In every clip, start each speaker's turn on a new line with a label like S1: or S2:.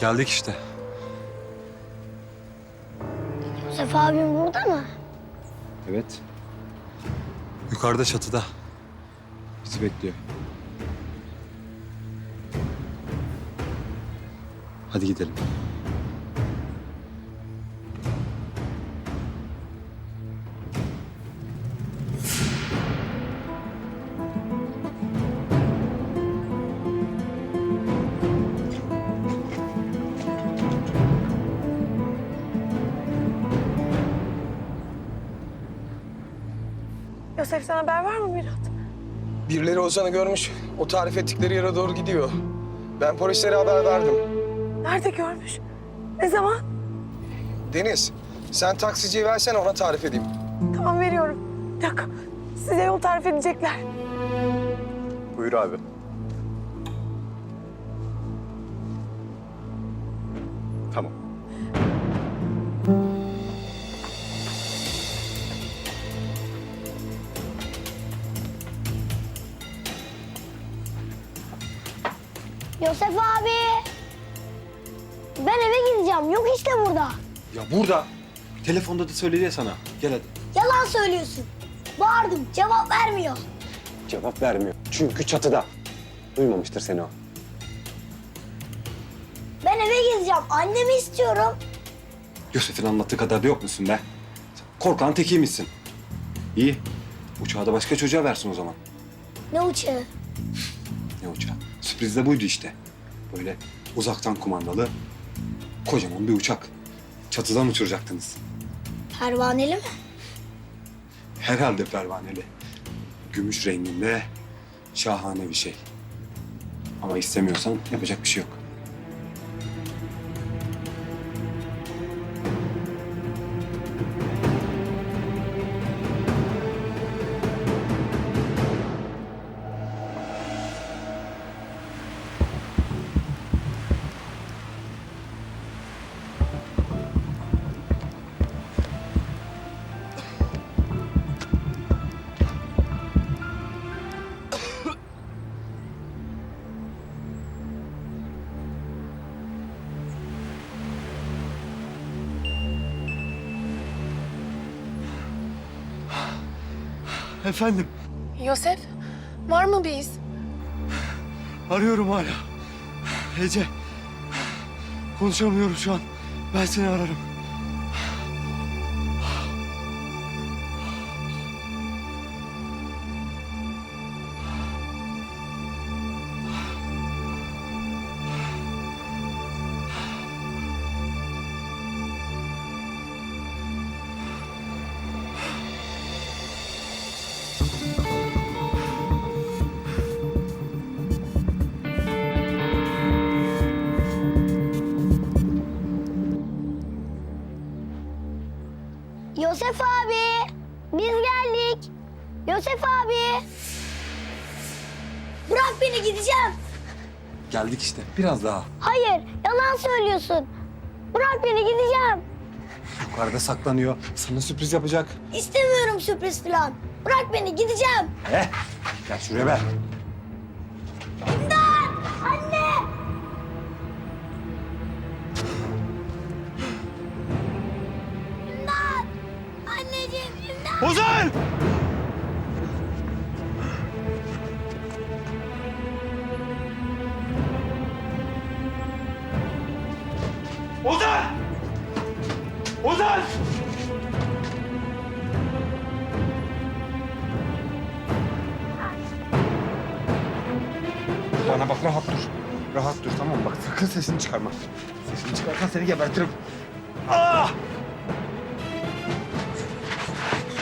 S1: Geldik işte.
S2: Yusuf abim burada mı?
S1: Evet. Yukarıda çatıda. Bizi bekliyor. Hadi gidelim.
S3: Yosef'ten haber var mı Mirat?
S4: Birileri Ozan'ı görmüş. O tarif ettikleri yere doğru gidiyor. Ben polislere haber verdim.
S3: Nerede görmüş? Ne zaman?
S4: Deniz, sen taksiciyi versene ona tarif edeyim.
S3: Tamam veriyorum. Bir dakika. Size yol tarif edecekler.
S1: Buyur abi.
S2: Yusuf abi. Ben eve gideceğim. Yok işte burada.
S1: Ya burada. Telefonda da söyledi ya sana. Gel hadi.
S2: Yalan söylüyorsun. Bağırdım. Cevap vermiyor.
S5: Cevap vermiyor. Çünkü çatıda. Duymamıştır seni o.
S2: Ben eve gideceğim. Annemi istiyorum.
S1: Yosef'in anlattığı kadar da yok musun be? Sen Korkan tekiymişsin. İyi. Uçağı da başka çocuğa versin o zaman.
S2: Ne uçağı?
S1: Sürpriz de buydu işte. Böyle uzaktan kumandalı kocaman bir uçak. Çatıdan uçuracaktınız.
S2: Pervaneli mi?
S1: Herhalde pervaneli. Gümüş renginde şahane bir şey. Ama istemiyorsan yapacak bir şey yok.
S6: Efendim,
S3: Yosef, var mı bir iz?
S6: arıyorum hala. Ece, konuşamıyorum şu an. Ben seni ararım.
S2: Yosef abi. Bırak beni gideceğim.
S1: Geldik işte. Biraz daha.
S2: Hayır, yalan söylüyorsun. Bırak beni gideceğim.
S1: Yukarıda saklanıyor. Sana sürpriz yapacak.
S2: İstemiyorum sürpriz falan. Bırak beni gideceğim.
S1: Eh, gel şuraya be.
S2: Anne! İmdat! Anneciğim imdat!
S6: Ozan!
S5: Bak rahat dur. Rahat dur tamam mı? Bak sakın sesini çıkarma. Sesini çıkarsan seni gebertirim.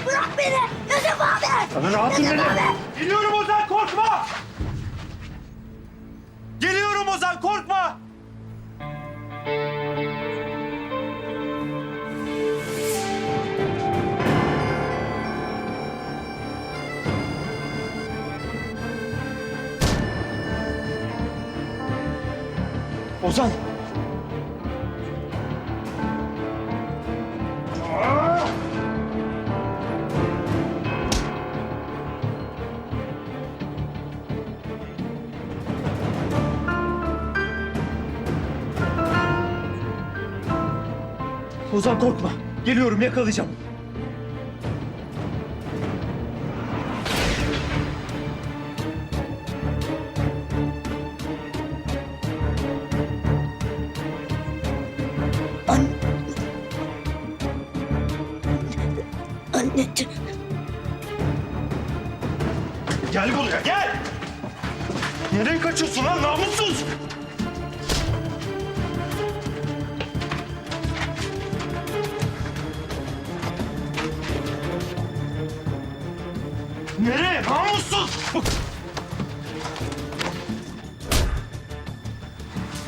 S2: Bırak beni! Yosef abi!
S5: Sana rahat dur dedim.
S2: abi!
S6: Geliyorum Ozan korkma! Geliyorum Ozan korkma! Ozan! Ozan korkma. Geliyorum yakalayacağım. Gel buraya gel. Nereye kaçıyorsun lan namussuz? Nereye namussuz?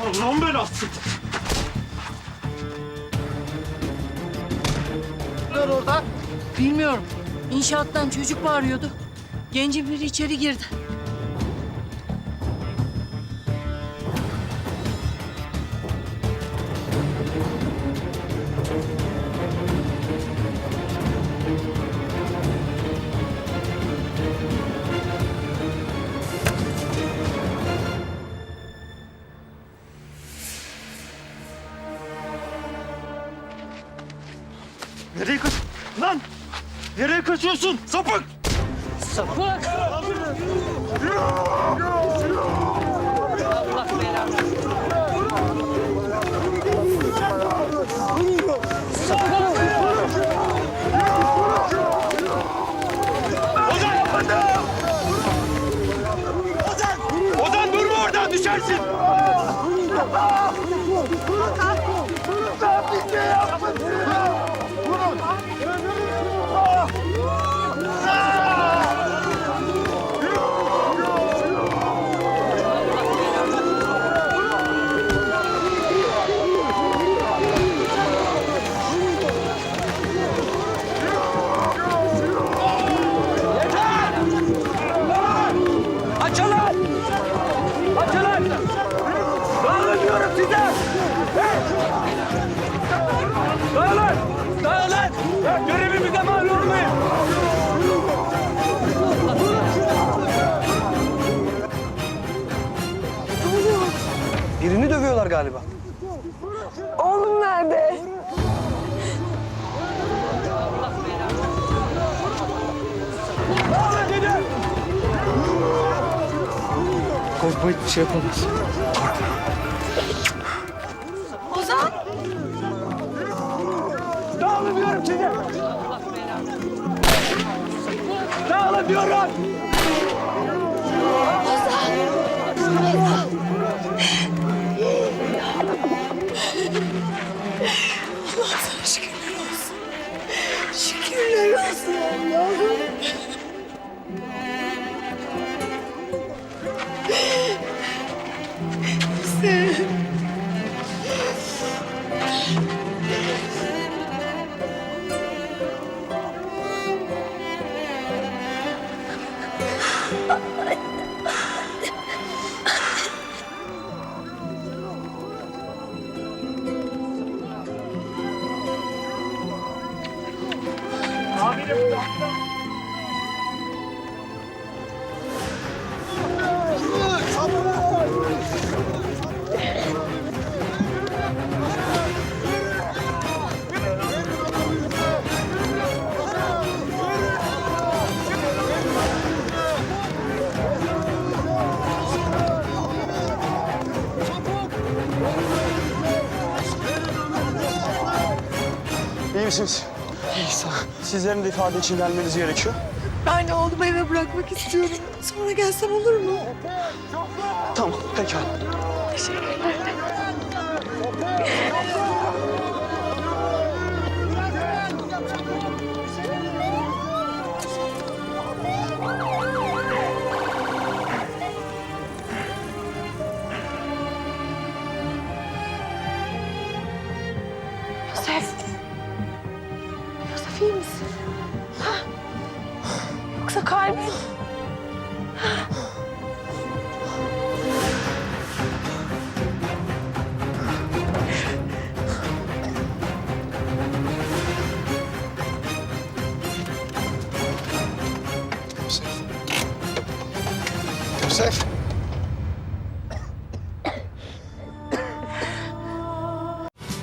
S6: Allah'ın belası.
S7: Bilmiyorum. İnşaattan çocuk bağırıyordu. Gencin biri içeri girdi.
S6: Nereye kaç... Lan! Nereye kaçıyorsun? Sapık!
S7: Sapık! Allah belanı.
S6: Ozan! Durma oradan düşersin! Açılın!
S4: Galiba.
S3: Oğlum nerede?
S4: Korkma hiçbir şey yapamaz.
S3: Ozan!
S6: Dağılın diyorum size! Dağılın diyorum!
S3: Şükürler olsun Allah'ım.
S4: İyi misiniz? İyi sağ Sizlerin de ifade için gelmeniz gerekiyor.
S3: Ben de oğlumu eve bırakmak istiyorum. Sonra gelsem olur mu?
S4: Tamam, pekala.
S3: Yosef.